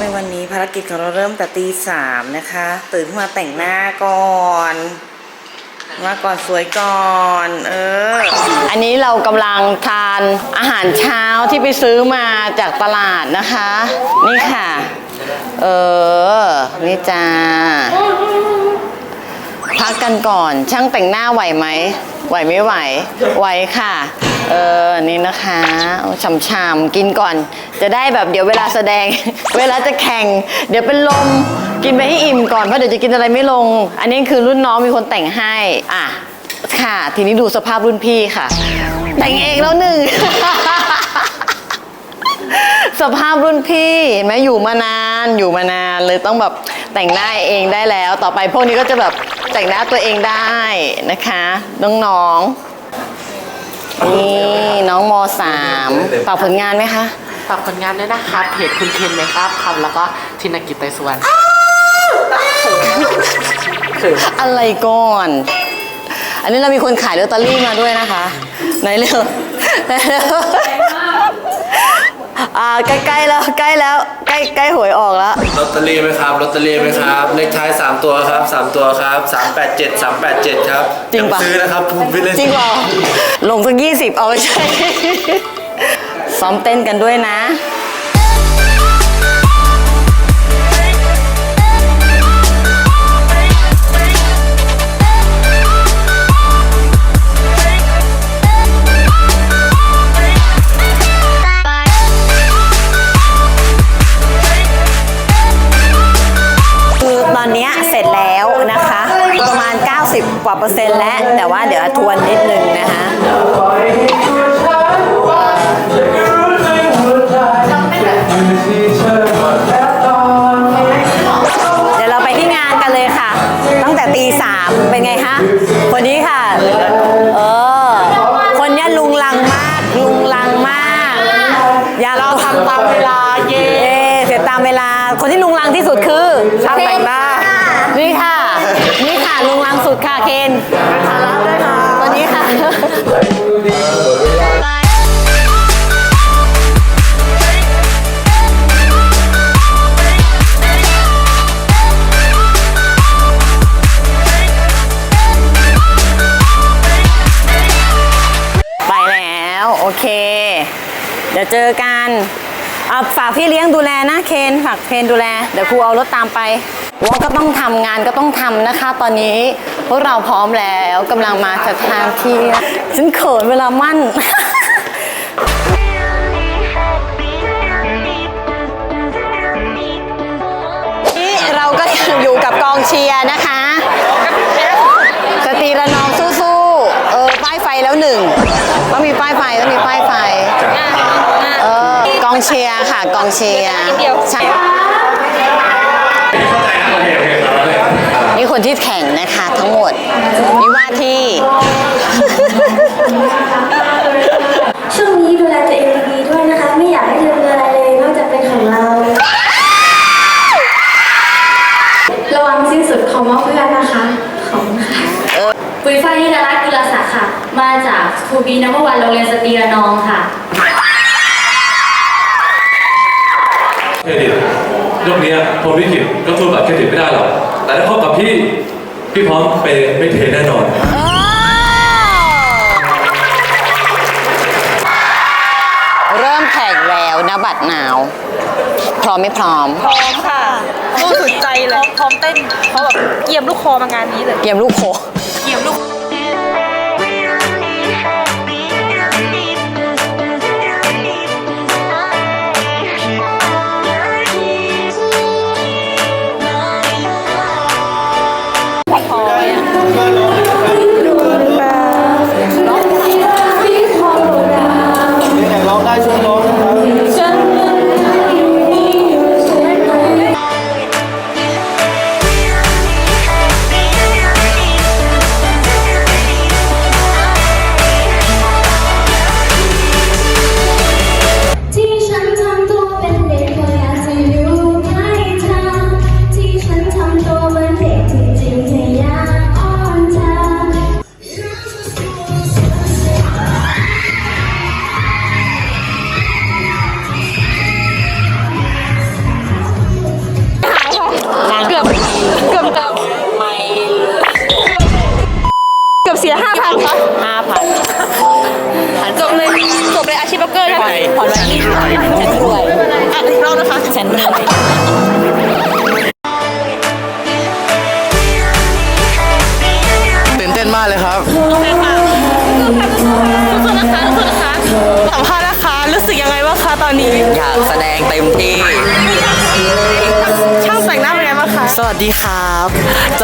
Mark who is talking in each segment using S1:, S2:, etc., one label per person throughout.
S1: ในวันนี้ภารกิจของเราเริ่มแต่ตีสามนะคะ ตื่นขึ้นมาแต่งหน้าก่อนมาก่อนสวยก่อนเออ อันนี้เรากำลังทานอาหารเช้าที่ไปซื้อมาจากตลาดนะคะ นี่ค่ะ เออ นี่จ้าพักกันก่อนช่างแต่งหน้าไหวไหม ไหวไม่ไหว ไหวค่ะ เออ นี่นะคะฉ่ำๆกินก่อน จะได้แบบเดี๋ยวเวลาแสดง เวลาจะแข่ง เดี๋ยวเป็นลม กินไปให้อิ่มก่อนเพราะเดี๋ยวจะกินอะไรไม่ลง อันนี้คือรุ่นน้องมีคนแต่งให้ อะ ค่ะ ทีนี้ดูสภาพรุ่นพี่ค่ะ แต่งเองแล้วหนึ่ง สภาพรุ่นพี่เห็นไหมอยู่มานานอยู่มานานเลยต้องแบบแต่งหน้าเองได้แล้ว ต่อไปพวกนี้ก็จะแบบแต่งหน้าตัวเองได้นะคะน้องๆนี่น้องมสามฝากผลงานไหมคะ
S2: ฝากผลงานด้วยนะคะเพจคุณเคนเมคอัพครับแล้วก็ธินกิจไตรสุวรรณคือ
S1: อะไรก่อน อันนี้เรามีคนขายลอตเตอรี่มาด้วยนะคะ ไหนเร็วไหนเร็ว อ่าใกล้ๆแล้วใกล้แล้วใกล้ใกล้หวยออกแล้ว
S3: ลอตเตอรี่ไหมครับลอตเตอรี่ไหมครับเลขท้าย3ตัวครับ3ตัวครับ387 387ครับ
S1: จริงปะ
S3: อย่าซื้อนะครับพูดไปเล่น
S1: จริงเปล่าลงสักยี่สิบเอาไม่ใช่ซ้อมเต้นกันด้วยนะ ดคือ
S2: ช่างแต่งหน้า
S1: นี่ค่ะ นี่ค่ะลุงลังสุดค่ะเคนตัวนี้ค่ะไปแล้ว โอเค เดี๋ยวเจอกันเอาฝากพี่เลี้ยงดูแลนะเคนฝากเคนดูแล เดี๋ยวครูเอารถตามไปว่าก็ต้องทำงานก็ต้องทำนะคะ ตอนนี้พวกเราพร้อมแล้วกำลังมาสถานที่ฉันเขินเวลามั่นนี่เราก็ยังอยู่กับกองเชียร์นะ ค่ะกองเชียร์ใช่นี่คนที่แข่งนะคะทั้งหมดนี่ว่าที่
S4: ช่วงนี้ดูแลตัวเองดีๆด้วยนะคะ ไม่อยากให้ลืมอะไรเลยนอกจากเป็นของเรา ระวังสิ้นสุดของว่าเพื่อนนะคะ ขอบคุณค่ะปุยฝ้ายนิดารัตน์กุลศักดิ์ค่ะ มาจากครูบีนัมวันโรงเรียนสตรีระนองค่ะ
S5: เครดิตยกเนี้ยพรหมลิขิตก็สู้กับเครดิตไม่ได้หรอก แต่ถ้าพบกับพี่ พี่พร้อมเปย์ไม่เทแน่นอน
S1: เริ่มแข่งแล้วนะบัตรหนาว พร้อมไม่พร้อม
S6: พร้อมค่ะสู้สุดใจเลย พร้อมเต้น เพราะแบบเกียมลูกคอมางานนี้เลย
S1: เกมลูกโค
S6: เกียมลูก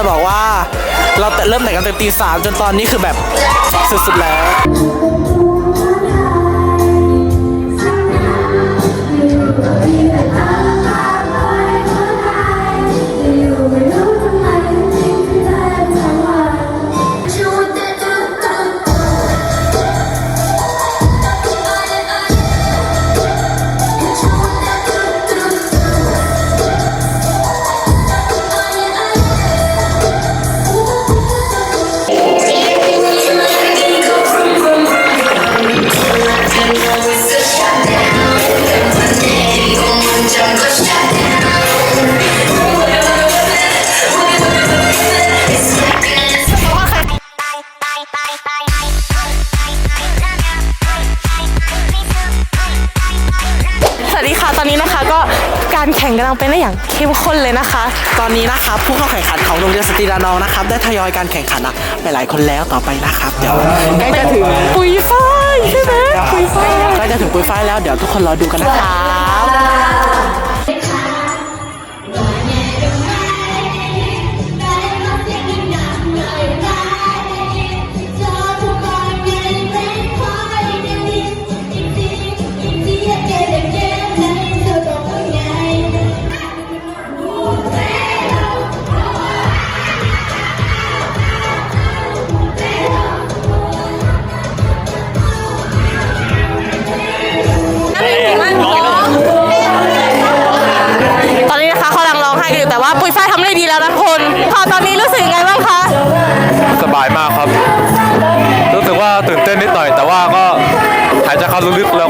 S2: จะบอกว่า เราเริ่มแต่งกันตั้งตีสามจนตอนนี้คือแบบสุดๆแล้วา
S6: รแข่งกำลังเป็นได้อย่างเข้มข้นเลยนะคะ
S2: ตอนนี้นะครับผู้เข้าแข่งขันของโรงเรียนสตรีระนองนะครับได้ทยอยการแข่งขันอะไปหลายคนแล้วต่อไปนะครับ เดี๋ยวใกล้จะถึง
S6: ปุยฝ้ายใช่ไหมปุยฝ้าย
S2: ใกล้จะถึงปุยฝ้ายแล้วเดี๋ยวทุกคนรอดูกันนะครั บา
S6: ย
S5: มากครับ รู้สึกว่าตื่นเต้นนิดหน่อย แต่ว่าก็หายใจเข้าลึกๆแล้
S3: ว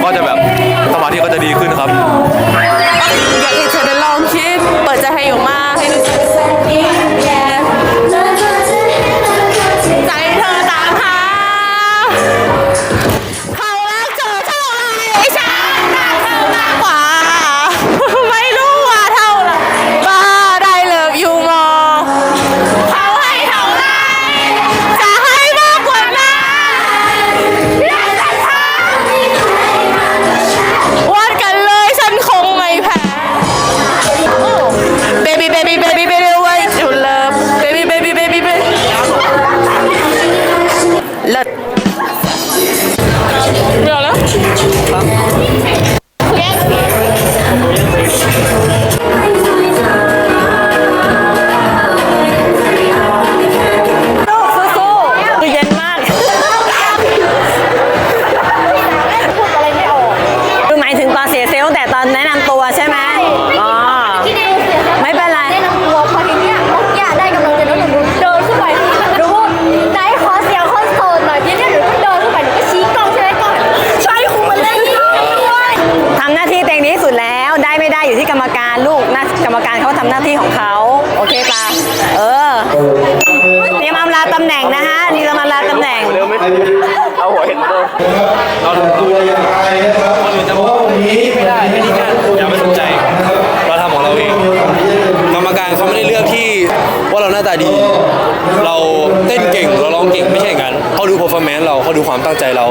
S3: เก่งเราร้องเก่งไม่ใช่อย่างนั้นเขาดู performance เราเขาดูความตั้งใจเรา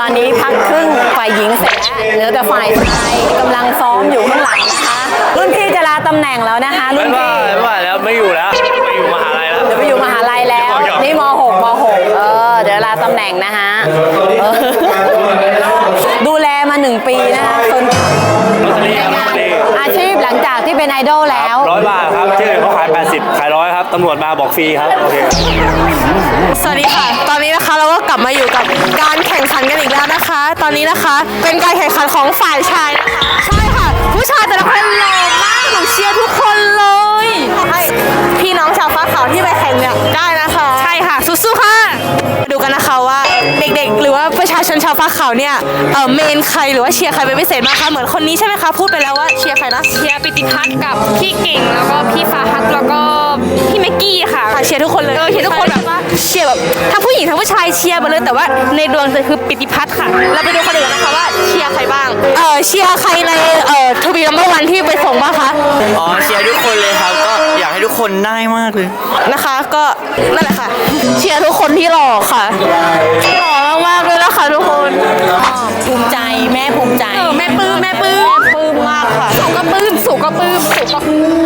S1: ตอนนี้พักครึ่งฝ่ายหญิงเสร็จแล้วเหลือแต่ฝ่ายชายกำลังซ้อมอยู่ข้างหลังนะคะ รุ่นพี่จะลาตำแหน่งแล้วนะคะ รุ่นพี่
S3: ไม่ว่าแล้วไม่อยู่แล้วไม่อยู่มหาลัยแล้ว
S1: เดี๋ยวไปอยู่มหาลัยแล้ว นี่ม .6 ม .6 เออเดี๋ยวลาตำแหน่งนะคะเออดูแลมาหนึ่งปีนะคะจนอาชีพหลังจากที่เป็นไอดอลแล้ว
S3: ร้อยบาทครับที่อื่ นเขาขาย80ขายร้อยครับตำรวจมาบอกฟรีครับ โอเค
S6: สวัสดีค่ะ ตอนนี้นะคะเราก็กลับมาอยู่กับการแข่งขันกันอีกแล้วนะคะ ตอนนี้นะคะเป็นการแข่งขันของฝ่ายชายนะคะใช่ค่ะ ผู้ชายแต่ละคนหล่อมากหนูเชียร์ทุกคนเลยให้พี่น้องชาวฟ้าขาวที่ไปแข่งเนี่ยได้นะคะ ใช่ค่ะสู้ๆค่ะมา ดูกันนะคะว่าเด็กๆ หรือว่าประชาชนชาวฟ้าขาวเนี่ยเออเมนใครหรือว่าเชียร์ใครเป็นพิเศษบ้างคะเหมือนคนนี้ใช่ไหมคะพูดไปแล้วว่าเชียร์ใครนะ
S7: เชียร์ปิติพัฒน์กับพี่เก่งแล้วก็พี่ฟ้าฮัทแล้วก็พี่แม็กกี้ค่ะ
S6: ค่ะเชียร์ทุกคนเลย
S7: เออเชียร์ทุกคนแบบว่า
S6: เชียร์แบบทั้งผู้หญิงทั้งผู้ชายเชียร์หมดเลย แต่ว่าในดวงใจคือปิติพัฒน์ค่ะ เราไปดูคนอื่นกันนะคะว่าใครบ้าง เออเชียร์ใครในเอ่อทวีนัมเบอร์วันที่ไปส่งบ้างคะ
S8: อ๋อเชียร์ทุกคนเลยครับ ก็อยากให้ทุกคนได้มากเลย
S6: นะคะก็นั่นแหละค่ะ เชียร์ทุกคนที่หล่อค่ะหล่อมากๆเลยนะคะทุกคน
S1: ภูมิใจแม่ภูมิใจ
S6: เออแม่ปลื้มแม่ปลื้มปลื้มมากค่ะสุกก็ปลื้มสุกก็ปลื้มสุกก็ปลื้ม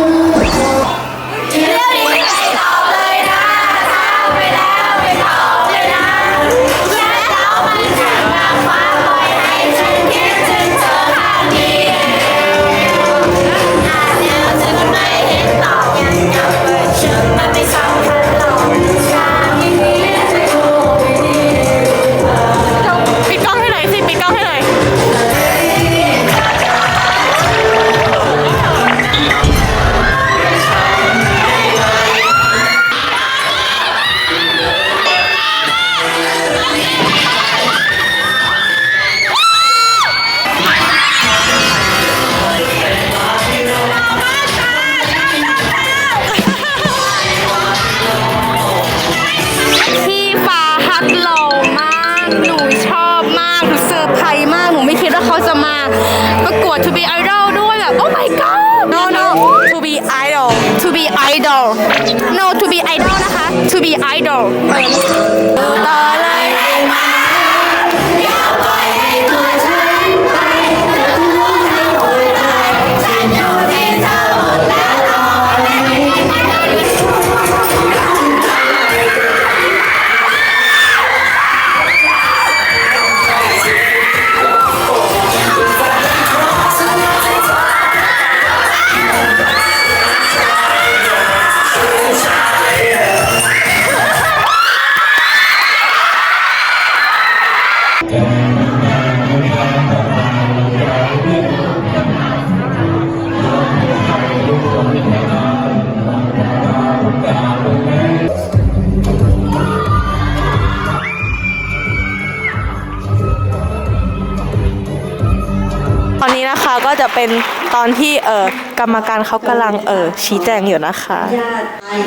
S6: นนี้นะคะก็จะเป็นตอนที่เออกรรมการเขากำลังเออชี้แจงอยู่นะคะ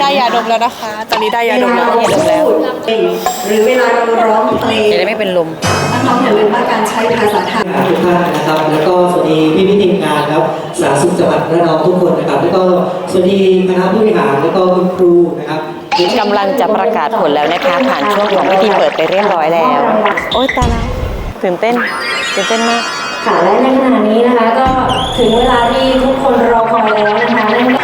S6: ได้ยาดมแล้วนะคะ ตอนนี้ได้ยาดมแล้วยาดมแล้ว
S9: หรือเวลาเราร้องเพลง
S1: จะได้ไม่เป็นลม
S9: น้องๆอย่าลืมว่าการใช้ภาษาไทย
S2: ทุกท่านนะครับ แล้วก็สวัสดีพี่พี่ทีมงานครับ สาธารณสุขจังหวัดระนองทุกคนนะครับ แล้วก็สวัสดีคณะผู้บริหารแล้วก็คุณครูนะครับ
S1: กำลังจะประกาศผลแล้วนะคะ ผ่านช่วงของพิธีเปิดไปเรียบร้อยแล้ว โอ๊ยตายแล้วตื่นเต้นตื่นเต้นมาก
S4: ค่ะและในขณะนี้นะคะก็ถึงเวลาที่ทุกคนรอคอยแล้วนะคะนั่นก็
S1: จะประ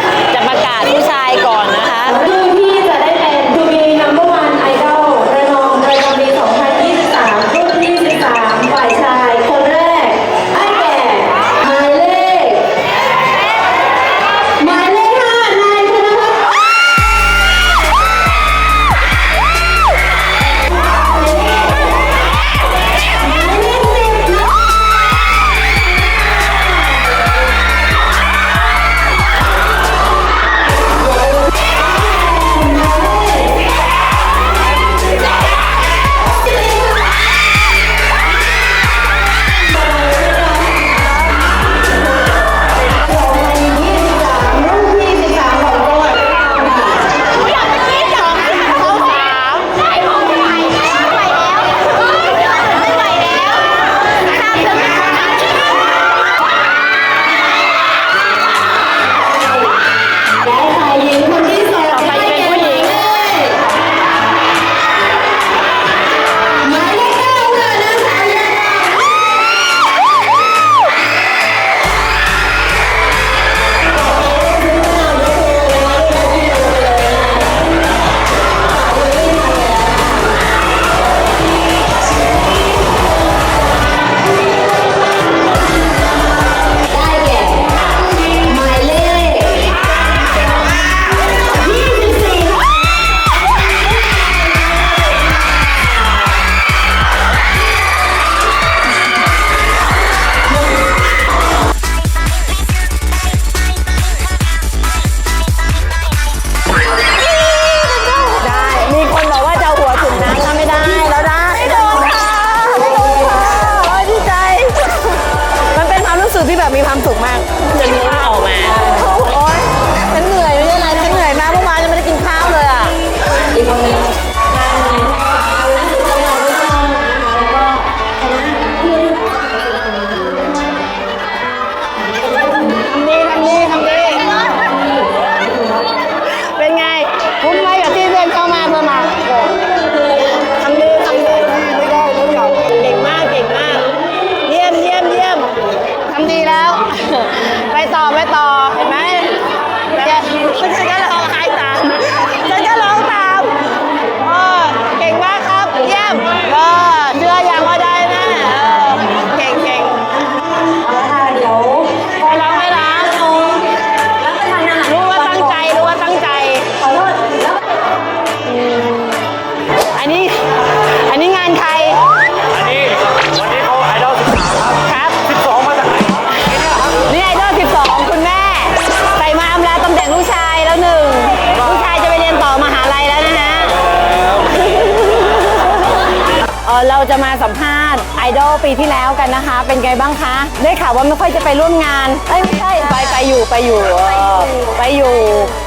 S1: ปีที่แล้วกันนะคะ เป็นไงบ้างคะ ได้ข่าวว่าไม่ค่อยจะไปร่วมงาน เอ้ยไม่ใช่ไปไปอยู่ไปอยู่เออไปอยู่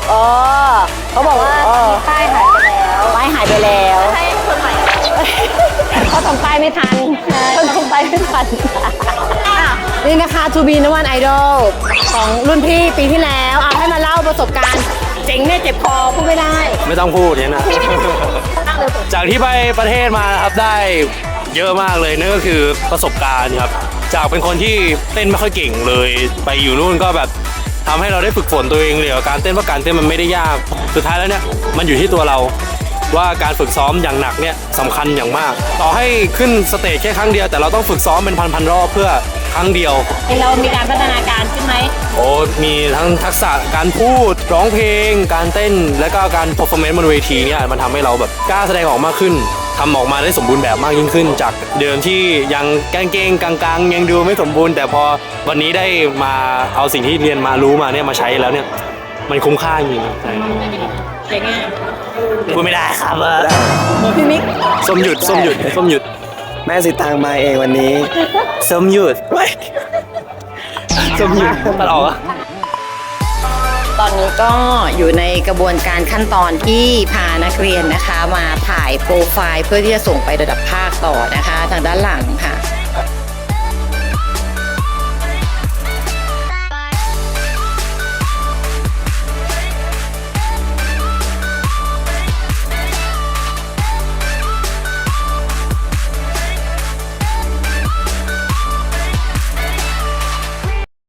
S1: เออเขาบอกว่าเออ
S10: ป้ายหายไปแล้ว
S1: ป้ายหายไปแล้ว
S10: ให้คนใหม่
S1: เขาทำป้ายไม่ทันเขาทำป้ายไม่ทันอะนี่นะคะ To be n one idol ของรุ่นพี่ปีที่แล้วอะให้มาเล่าประสบการณ์เจ๋งเนี่ยเจ็บคอพูดไม่ได้
S3: ไม่ต้องพูดเนี่ยนะ จากที่ไปประเทศมานะครับได้ เยอะมากเลยนั่นก็คือประสบการณ์ครับ จากเป็นคนที่เต้นไม่ค่อยเก่งเลย ไปอยู่นู่นก็แบบทำให้เราได้ฝึกฝนตัวเองเลยกับการเต้นเพราะการเต้นมันไม่ได้ยาก สุดท้ายแล้วเนี่ยมันอยู่ที่ตัวเราว่าการฝึกซ้อมอย่างหนักเนี่ยสำคัญอย่างมาก ต่อให้ขึ้นสเตจแค่ครั้งเดียวแต่เราต้องฝึกซ้อมเป็นพันๆรอบเพื่อครั้งเดียว
S1: เรามีการพัฒนาการขึ้นไหม
S3: โอ้มีทั้งทักษะการพูดร้องเพลง การเต้น และก็การ performance บนเวทีเนี่ยมันทำให้เราแบบกล้าแสดงออกมากขึ้น ทำออกมาได้สมบูรณ์แบบมากยิ่งขึ้น จากเดิมที่ยังแกล้งๆกลางๆ ยังดูไม่สมบูรณ์ แต่พอวันนี้ได้มาเอาสิ่งที่เรียนมารู้มาเนี่ยมาใช้แล้วเนี่ยมันคุ้มค่าจริงๆใช่
S1: เจ๋งอะ
S3: พูดไม่ได้ครับ
S1: พี่มิก
S3: ส้มหยุดส้มหยุดส้มหยุด
S2: แม่สิตางมาเองวันนี้สมหยุดไว้
S3: ส้มหยุดตัดออกอะ
S11: ต อนนี้ก็อยู่ในกระบวนการขั้นตอนที่พานักเรียนนะคะ มาถ่ายโปรไฟล์เพื่อที่จะส่งไประดับภาคต่อนะคะ ทางด้านหลังค่ะ